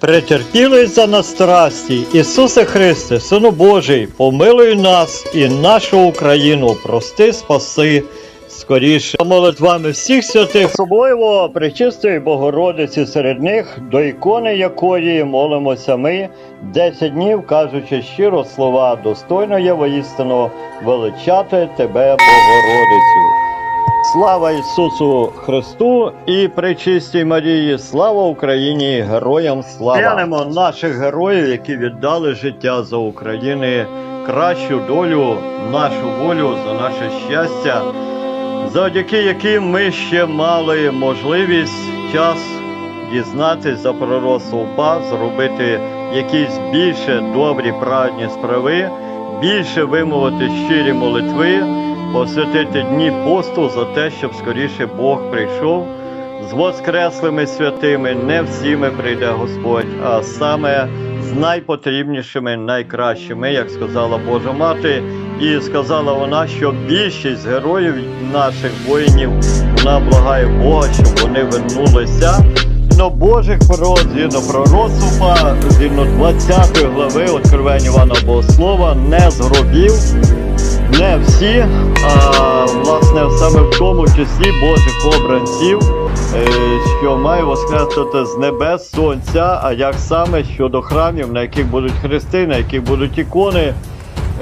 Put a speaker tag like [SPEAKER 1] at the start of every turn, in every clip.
[SPEAKER 1] Претерпілий за нас страсті, Ісусе Христе, Сину Божий, помилуй нас і нашу Україну, прости, спаси скоріше. Молитвами всіх святих, особливо причистої Богородиці серед них, до ікони якої молимося ми 10 днів, кажучи щиро слова, достойно є воістину величати Тебе, Богородицю. Слава Ісусу Христу і пречистій Марії, слава Україні, героям слава! Глянемо наших героїв, які віддали життя за України, кращу долю, нашу волю, за наше щастя, завдяки яким ми ще мали можливість час дізнатись за пророцтво УПА, зробити якісь більше добрі праведні справи, більше вимовити щирі молитви посвятити дні посту за те, щоб скоріше Бог прийшов з воскреслими святими. Не всіми прийде Господь, а саме з найпотрібнішими, найкращими, як сказала Божа Мати. І сказала вона, що більшість героїв наших воїнів вона благає Бога, щоб вони вернулися. Згідно Божих пророк, згідно пророцтва, згідно 20 глави Откровення Івана Богослова, не з не всі, а власне саме в тому числі Божих обранців, е, що має воскреснути з небес сонця, а як саме щодо храмів, на яких будуть хрести, на яких будуть ікони,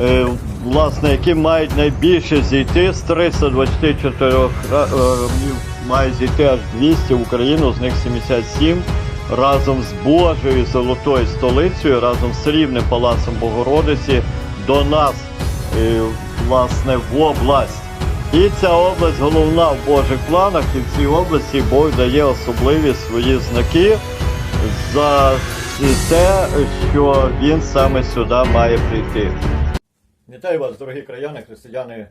[SPEAKER 1] е, власне, які мають найбільше зійти з 324 храмів, має зійти аж 200 в Україну, з них 77 разом з Божою золотою столицею, разом з срібним палацом Богородиці до нас е, власне в область. І ця область головна в Божих планах, і в цій області Бог дає особливі свої знаки за те, що він саме сюди має прийти. Вітаю вас, дорогі краяни, християни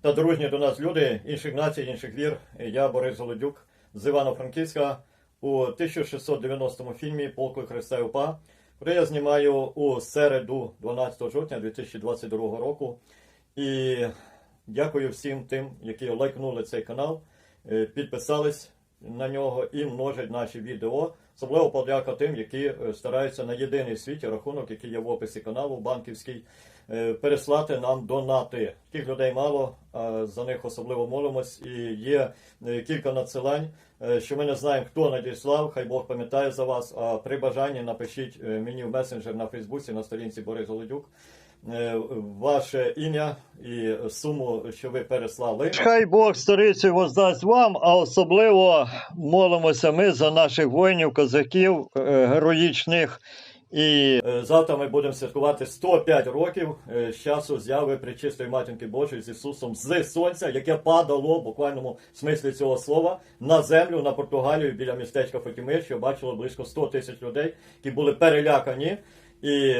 [SPEAKER 1] та дружні до нас люди інших націй, інших вір. Я Борис Голодюк з Івано-Франківська у 1690 фільмі Полку Христа і УПА, який я знімаю у середу 12 жовтня 2022 року. І дякую всім тим, які лайкнули цей канал, е, підписались на нього і множать наші відео. Особливо подяка тим, які е, стараються на єдиний світі рахунок, який є в описі каналу банківський, е, переслати нам донати. Тих людей мало, за них особливо молимось. І є е, кілька надсилань, що ми не знаємо, хто надіслав. Хай Бог пам'ятає за вас. А при бажанні напишіть мені в месенджер на Фейсбуці на сторінці Борис Голодюк ваше ім'я і суму, що ви переслали. Хай Бог сторицю воздасть вам, а особливо молимося ми за наших воїнів, козаків е, героїчних. І е, завтра ми будемо святкувати 105 років е, з часу зяви Пречистої Матінки Божої з Ісусом з сонця, яке падало в буквальному смислі цього слова на землю на Португалію біля містечка Фатіми, що бачило близько 100 тисяч людей, які були перелякані. І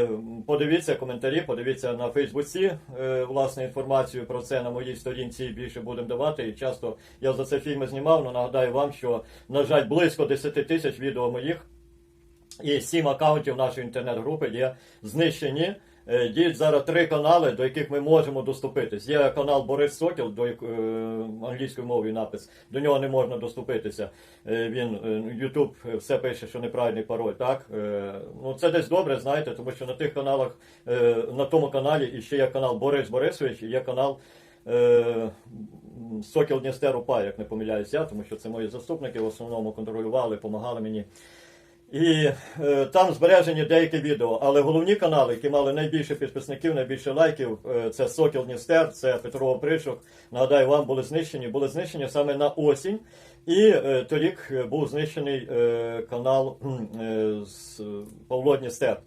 [SPEAKER 1] подивіться коментарі, подивіться на Фейсбуці е, власне інформацію про це на моїй сторінці більше будемо давати. І часто я за це фільми знімав. але нагадаю вам, що на жаль, близько 10 тисяч відео моїх і сім акаунтів нашої інтернет-групи є знищені. Е, Діють зараз три канали, до яких ми можемо доступитись. Є канал Борис Сокіл, до як- е, англійською мовою напис. До нього не можна доступитися. Е, Він YouTube все пише, що неправильний пароль. Так ну це десь добре, знаєте, тому що на тих каналах, на тому каналі і ще є канал Борис Борисович, є канал. Сокіл Дністер УПА, як не помиляюсь я, тому що це мої заступники в основному контролювали, допомагали мені. І е, там збережені деякі відео, але головні канали, які мали найбільше підписників, найбільше лайків, е, це Сокіл Дністер, це Петро Опришок. Нагадаю, вам були знищені, були знищені саме на осінь. І е, торік е, був знищений е, канал е, з Павло Дністер,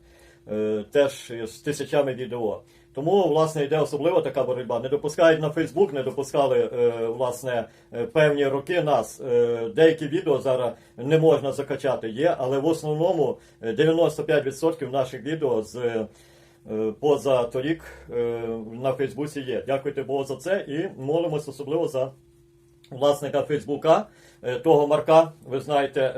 [SPEAKER 1] е, теж з тисячами відео. Тому, власне, йде особливо така боротьба. Не допускають на Фейсбук, не допускали е, власне е, певні роки нас. Е, деякі відео зараз не можна закачати. Є, але в основному е, 95% наших відео з поза торік на Фейсбуці є. Дякуйте Богу за це і молимось особливо за власника Фейсбука, того Марка, ви знаєте,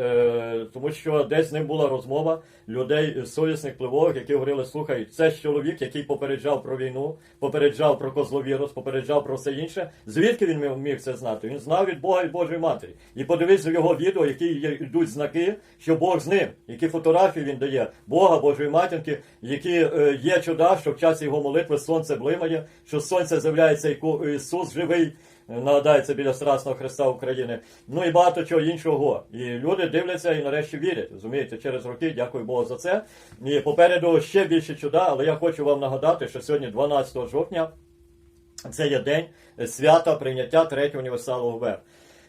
[SPEAKER 1] тому що десь з ним була розмова людей е, совісних пливових, які говорили: слухай, це ж чоловік, який попереджав про війну, попереджав про козловірус, попереджав про все інше. Звідки він міг- це знати? Він знав від Бога і Божої Матері. І подивись в його відео, які йдуть знаки, що Бог з ним, які фотографії він дає Бога, Божої матінки, які е, є чуда, що в часі його молитви сонце блимає, що з сонця з'являється Ісус живий. Нагадається біля Страсного Христа України. Ну і багато чого іншого. І люди дивляться і нарешті вірять. Розумієте, через роки, дякую Богу за це. І попереду ще більше чуда, але я хочу вам нагадати, що сьогодні, 12 жовтня, це є день свята прийняття третього універсалу ГВР.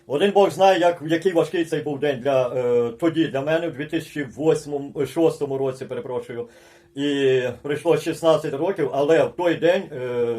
[SPEAKER 1] Один Бог знає, як, який важкий цей був день для, е, тоді для мене, в 2008-2006 році, перепрошую. І пройшло 16 років, але в той день е,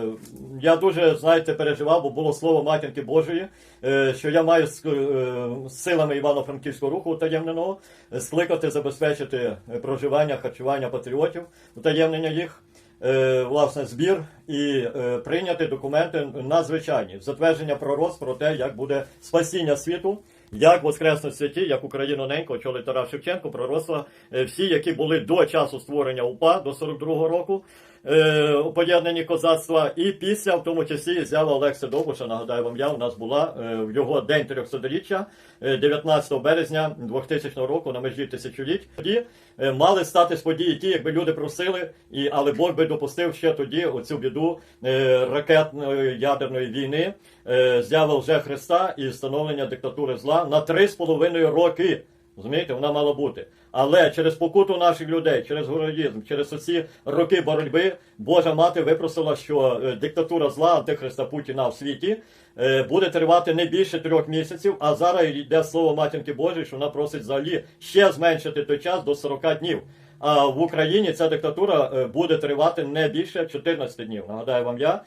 [SPEAKER 1] я дуже, знаєте, переживав, бо було слово матінки Божої, е, що я маю з, е, силами Івано-Франківського руху утаємненого е, скликати, забезпечити е, проживання, харчування патріотів, утаємнення їх е, власне збір і прийняти документи надзвичайні затвердження пророцтв про те, як буде спасіння світу. Як воскресне святі, як Україну ненько, чоли Тарас Шевченко, пророцтва е, всі, які були до часу створення УПА до 42-го року, е, у поєднанні козацтва, і після, в тому числі, зява Олекса Довбуша, нагадаю вам я, у нас була е, в його день 300-річчя, е, 19 березня 2000 року на межі тисячоліть. Тоді е, мали стати події ті, якби люди просили, і, але Бог би допустив ще тоді оцю біду е, ракетної ядерної війни, е, зява лже Христа і встановлення диктатури зла на три з половиною роки. Розумієте, вона мала бути. Але через покуту наших людей, через героїзм, через усі роки боротьби, Божа мати випросила, що е, диктатура зла Антихриста Путіна в світі е, буде тривати не більше трьох місяців. А зараз йде слово матінки Божої, що вона просить взагалі ще зменшити той час до 40 днів. А в Україні ця диктатура е, буде тривати не більше 14 днів. Нагадаю вам я.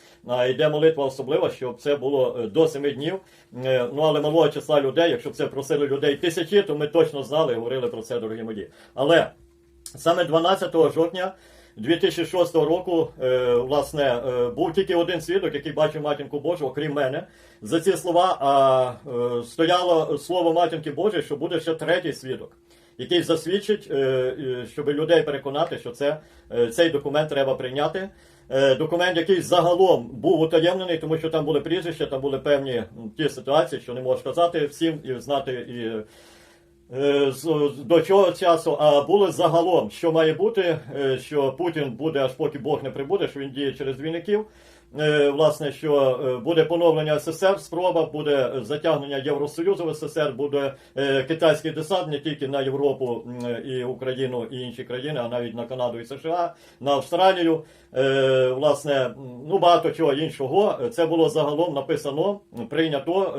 [SPEAKER 1] Йде молитва особлива, щоб це було е, до 7 днів. Е, Ну але малого числа людей, якщо б це просили людей тисячі, то ми точно знали і говорили про це, дорогі мої. Але саме 12 жовтня 2006 року, власне, був тільки один свідок, який бачив матінку Божу, окрім мене. За ці слова а, стояло слово матінки Божої, що буде ще третій свідок, який засвідчить, е, е, щоб людей переконати, що це, е, цей документ треба прийняти. Документ, який загалом був утаємнений, тому що там були прізвища, там були певні ті ситуації, що не можу сказати всім і знати і до цього часу, а було загалом, що має бути, що Путін буде аж поки Бог не прибуде, що він діє через двійників. Е, Власне, що е, буде поновлення СССР, спроба, буде затягнення Євросоюзу в СССР, буде е, китайський десант не тільки на Європу і Україну і інші країни, а навіть на Канаду і США, на Австралію. Е, Власне, ну багато чого іншого. Це було загалом написано, прийнято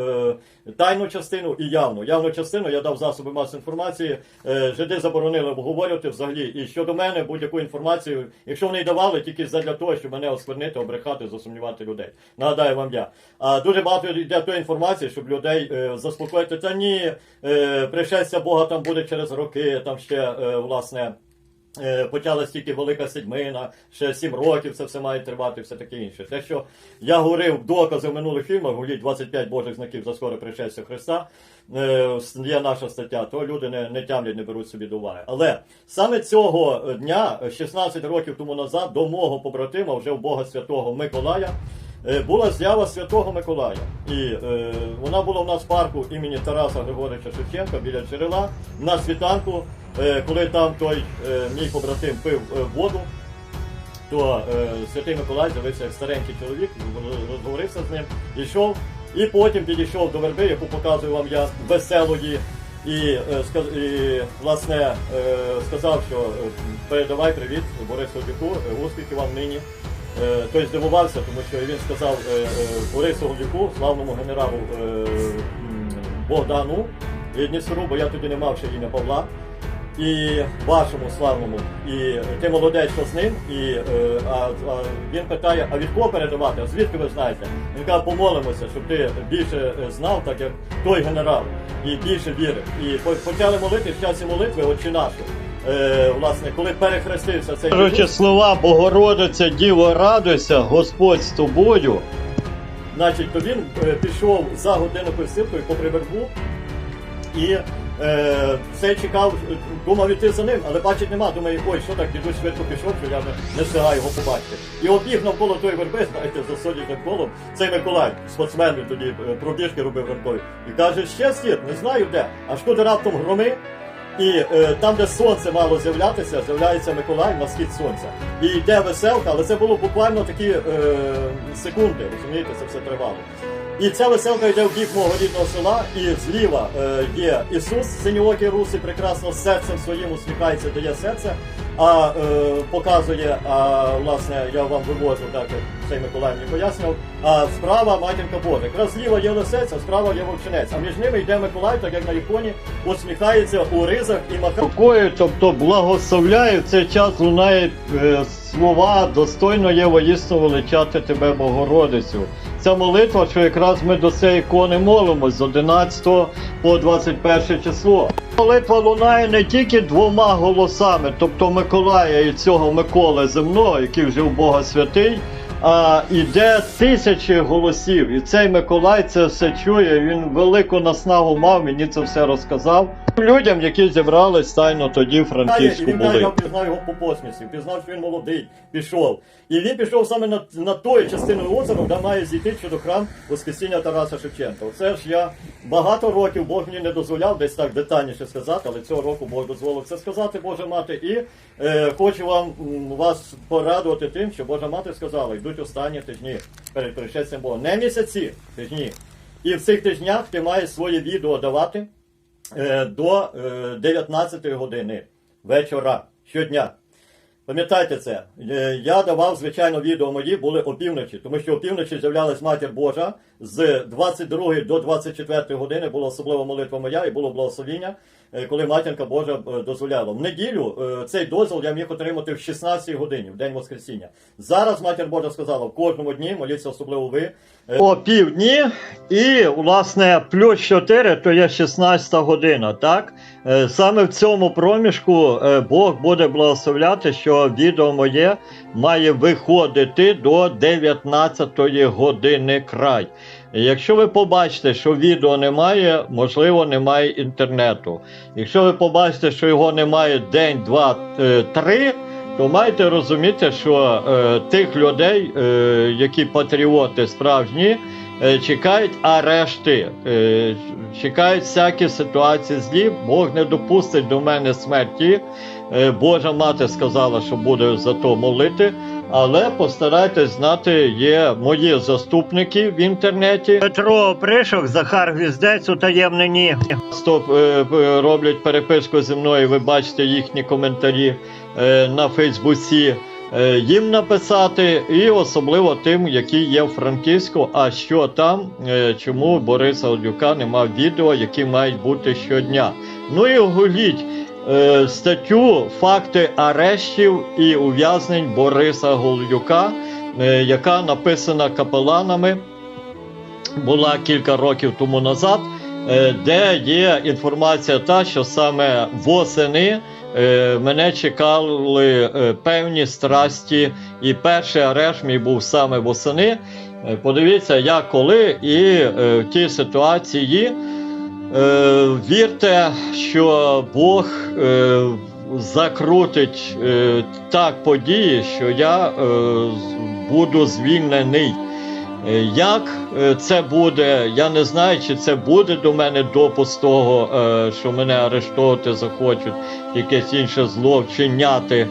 [SPEAKER 1] е, тайну частину і явну. Явну частину я дав засоби масової інформації. Е, Жиди заборонили обговорювати взагалі. І щодо мене будь-яку інформацію, якщо вони давали, тільки для того, щоб мене осквернити, обрехати, засумнівати людей. Нагадаю вам я. А дуже багато йде тої інформації, щоб людей е, заспокоїти. Та ні, е, пришестя Бога там буде через роки, там ще е, власне. Е, Почалась тільки велика седьмина, ще сім років це все має тривати, все таке інше. Те, що я говорив докази в минулих фільмах, говоріть 25 Божих знаків за скоре пришестя Христа, е, є наша стаття, то люди не, не тямлять, не беруть собі до уваги. Але саме цього дня, 16 років тому назад, до мого побратима, вже в Бога Святого Миколая, була з'ява Святого Миколая. І е, вона була в нас в парку імені Тараса Григоровича Шевченка біля джерела на світанку, е, коли там той е, мій побратим пив е, воду. То е, Святий Миколай з'явився як старенький чоловік, розговорився з ним, йшов, і потім підійшов до верби, яку показую вам я веселої, і, е, і власне е, сказав, що е, передавай привіт Борису Дюку, е, успіхів вам нині. Е, Той здивувався, тому що він сказав е, е, Борису Голюку, славному генералу Богдану Дністру, бо я тоді не мав ще ім'я Павла. І вашому славному, і ти молодець, що з ним, і а, а він питає, а від кого передавати? А звідки ви знаєте? Він каже, помолимося, щоб ти більше знав, так як той генерал, і більше вірив. І почали молити в часі молитви, отче нашу. Е, власне, коли перехрестився цей
[SPEAKER 2] Короче, слова Богородиця, Діво, радуйся, Господь з тобою.
[SPEAKER 1] Значить, то він е, пішов за годину посилкою попри вербу І е, це чекав, думав іти за ним, але бачить нема. Думає, ой, що так, дідусь швидко пішов, що я не, не встигаю його побачити. І обіг навколо тої верби, знаєте, за сонячним колом, цей Миколай, спортсмен він тоді е, пробіжки робив ранкові. І каже, ще слід, не знаю де. Аж коли раптом громи, і е, там, де сонце мало з'являтися, з'являється Миколай на схід сонця. І йде веселка, але це було буквально такі е, секунди, розумієте, це все тривало. І ця веселка йде в бік мого рідного села, і зліва е, є Ісус, синьоокий руси, прекрасно серцем своїм усміхається, дає серце, а е, показує, а власне я вам вивожу так, як цей Миколай мені пояснював. А справа матінка Божа. Якраз зліва є лисець, а справа є вовчинець. А між ними йде Миколай, так як на іконі, усміхається у ризах і махає. Тобто благословляю, в цей час лунають е, слова, достойно є воїсно величати тебе, Богородицю. Ця молитва, що якраз ми до цієї ікони молимось з 11 по 21 число. Молитва лунає не тільки двома голосами, тобто Миколая і цього Миколи земного, який вже у Бога святий, а іде тисячі голосів. І цей Миколай це все чує. Він велику наснагу мав, мені це все розказав. Людям, які зібрались тайно тоді в Франківську
[SPEAKER 2] він
[SPEAKER 1] були.
[SPEAKER 2] я впізнав його по посмішці, впізнав, що він молодий, пішов. І він пішов саме на, на тою частину озера, де має зійти щодо храм Воскресіння Тараса Шевченка. Оце ж я багато років Бог мені не дозволяв десь так детальніше сказати, але цього року Бог дозволив це сказати, Божа мати. І е, хочу вам вас порадувати тим, що Божа мати сказала, йдуть останні тижні перед пришестям Бога. Не місяці, тижні. І в цих тижнях ти маєш своє відео давати до е, 19 години вечора щодня. Пам'ятайте це, Е, я давав, звичайно, відео мої були опівночі, тому що опівночі з'являлась Матір Божа. З 22 до 24 години була особлива молитва моя і було благословіння, е, коли матінка Божа е, дозволяла. В неділю е, цей дозвіл я міг отримати в 16 годині, в день Воскресіння. Зараз Матір Божа сказала, в кожному дні моліться особливо ви. Е,
[SPEAKER 1] О півдні і, власне, плюс 4 то є 16 година, так? Е, Саме в цьому проміжку е, Бог буде благословляти, що відео моє має виходити до 19 години край. Якщо ви побачите, що відео немає, можливо, немає інтернету. Якщо ви побачите, що його немає день, два, е, три, то маєте розуміти, що е, тих людей, е, які патріоти справжні, е, чекають арешти, е, чекають всякі ситуації злі. Бог не допустить до мене смерті. Е, Божа мати сказала, що буде за то молити. Але постарайтесь знати, є мої заступники в інтернеті. Петро Пришок, Захар Гвіздець, утаємнені. Стоп е, е, роблять переписку зі мною. Ви бачите їхні коментарі е, на Фейсбуці. Їм написати, і особливо тим, які є в Франківську. А що там, чому Бориса Олюка нема відео, які мають бути щодня. Ну і оголіть е, статтю факти арештів і ув'язнень Бориса Голюка, е, яка написана капеланами, була кілька років тому назад, е, де є інформація та, що саме восени мене чекали певні страсті, і перший арешт мій був саме восени. Подивіться, як коли, і в тій ситуації. Е, вірте, що Бог е, закрутить е, так події, що я буду звільнений. Як це буде, я не знаю, чи це буде до мене допуск того, що мене арештовувати захочуть, якесь інше зло вчиняти.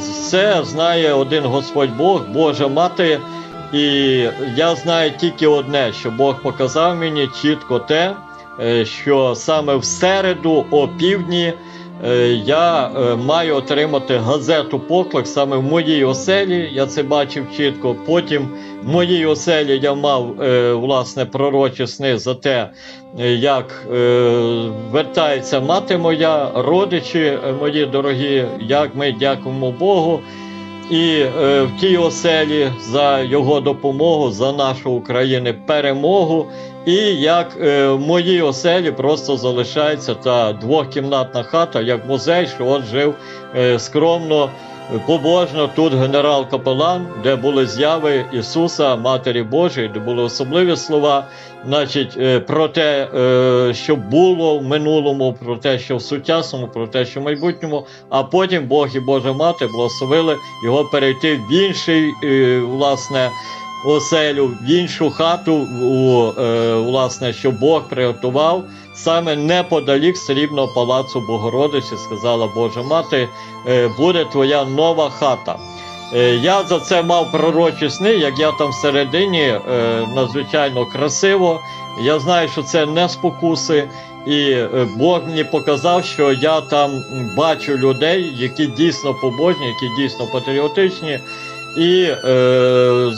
[SPEAKER 1] Це знає один Господь Бог, Божа мати. І я знаю тільки одне, що Бог показав мені чітко те, що саме в середу о півдні е, я е, маю отримати газету поклик саме в моїй оселі. Я це бачив чітко. Потім в моїй оселі я мав е, власне пророчі сни за те, е, як е, вертається мати моя, родичі е, мої дорогі, як ми дякуємо Богу. І е, в тій оселі за його допомогу, за нашу України перемогу. І як е, в моїй оселі просто залишається та двохкімнатна хата, як музей, що от жив е, скромно побожно. Тут генерал-капелан, де були зяви Ісуса, Матері Божої, де були особливі слова, значить, е, про те, е, що було в минулому, про те, що в сучасному, про те, що в майбутньому, а потім Бог і Божа Мати благословили його перейти в інший, е, власне, оселю, в іншу хату, у, е, власне, що Бог приготував саме неподалік срібного палацу Богородиці, сказала Божа Мати, е, буде твоя нова хата. Е, Я за це мав пророчі сни, як я там всередині е, надзвичайно красиво. Я знаю, що це не спокуси, і е, Бог мені показав, що я там бачу людей, які дійсно побожні, які дійсно патріотичні. І е,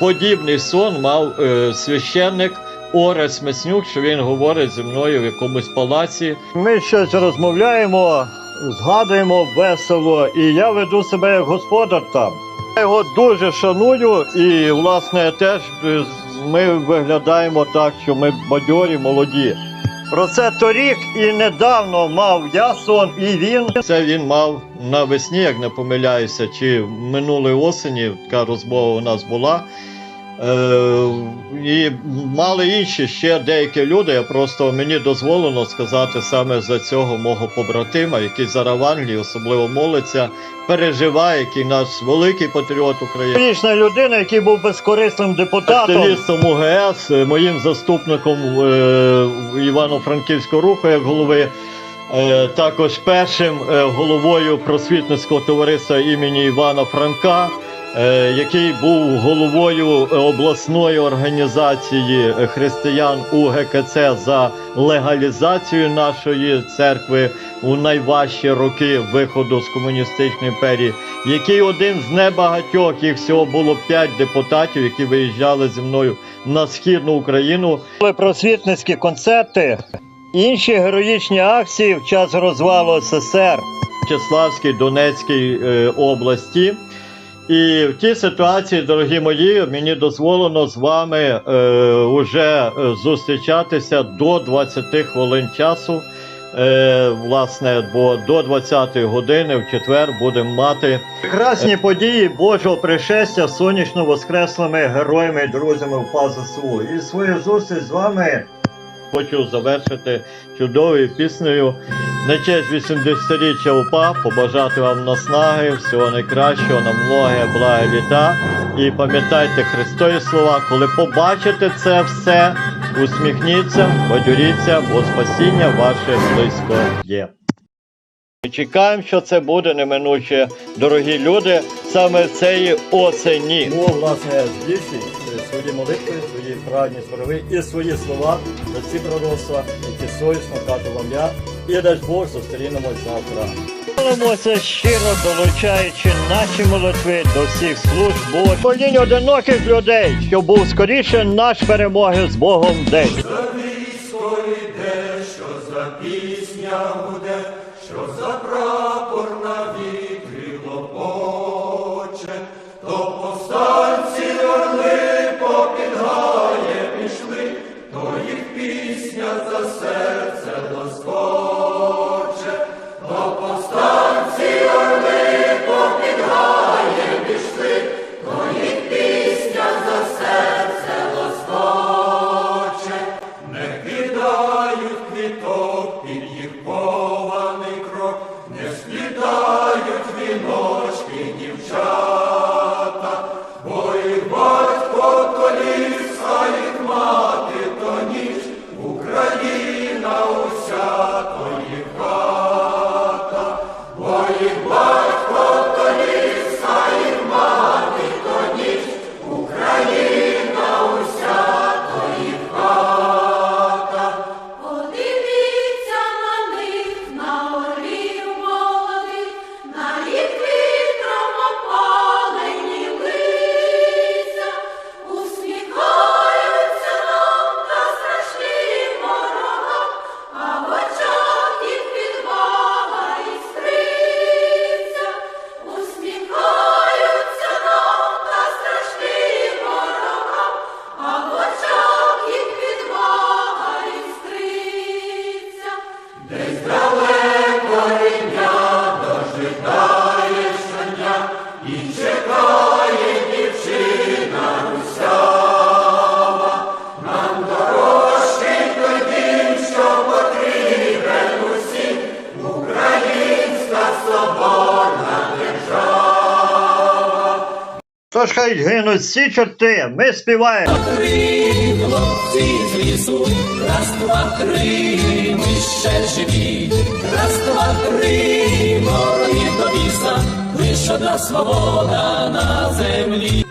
[SPEAKER 1] подібний сон мав е, священник Орес Меснюк, що він говорить зі мною в якомусь палаці. Ми щось розмовляємо, згадуємо весело, і я веду себе як господар там. Я його дуже шаную, і, власне, теж е, ми виглядаємо так, що ми бадьорі, молоді. Про це торік і недавно мав я сон, і він. Це він мав навесні, як не помиляюся, чи минулої осені така розмова у нас була. Е, і мали інші ще деякі люди. Я просто мені дозволено сказати саме за цього мого побратима, який зараз в Англії особливо молиться, переживає, який наш великий патріот України. Річна людина, який був безкорисним депутатом, активістом УГС, е, моїм заступником е, Івано-Франківського руху як голови. Е, Також першим головою просвітницького товариства імені Івана Франка, який був головою е, обласної організації е, християн УГКЦ за легалізацію нашої церкви у найважчі роки виходу з комуністичної імперії, який один з небагатьох, їх всього було п'ять депутатів, які виїжджали зі мною на східну Україну. Просвітницькі концерти. Інші героїчні акції в час розвалу СССР Чеславській Донецькій е, області. І в тій ситуації, дорогі мої, мені дозволено з вами е, уже е, зустрічатися до 20 хвилин часу. Е, власне, бо до 20 години в четвер будемо мати прекрасні події Божого пришестя сонячно воскреслими героями друзями в ПАЗСУ. І свою зустріч з вами хочу завершити чудовою піснею на честь 80-річчя УПА, побажати вам наснаги, всього найкращого, на многе блага літа. І пам'ятайте Христові слова, коли побачите це все, усміхніться, бадюріться, бо спасіння ваше близько є. Ми чекаємо, що це буде неминуче, дорогі люди, саме цієї осені.
[SPEAKER 2] Бог, власне, свої молитви, свої прагні справи і свої слова за ці пророцтва, які совісно кажу вам я. І дасть Бог зустрінемось завтра.
[SPEAKER 1] Молимося щиро долучаючи наші молитви до всіх служб. Молінь одиноких людей, щоб був скоріше наш перемоги з Богом день.
[SPEAKER 2] Хай гинуть всі чорти, ми співаємо.
[SPEAKER 3] Три хлопці з лісу, раз, два, три, ми ще живі, раз, два, три, вороги до біса, лиш одна свобода на землі.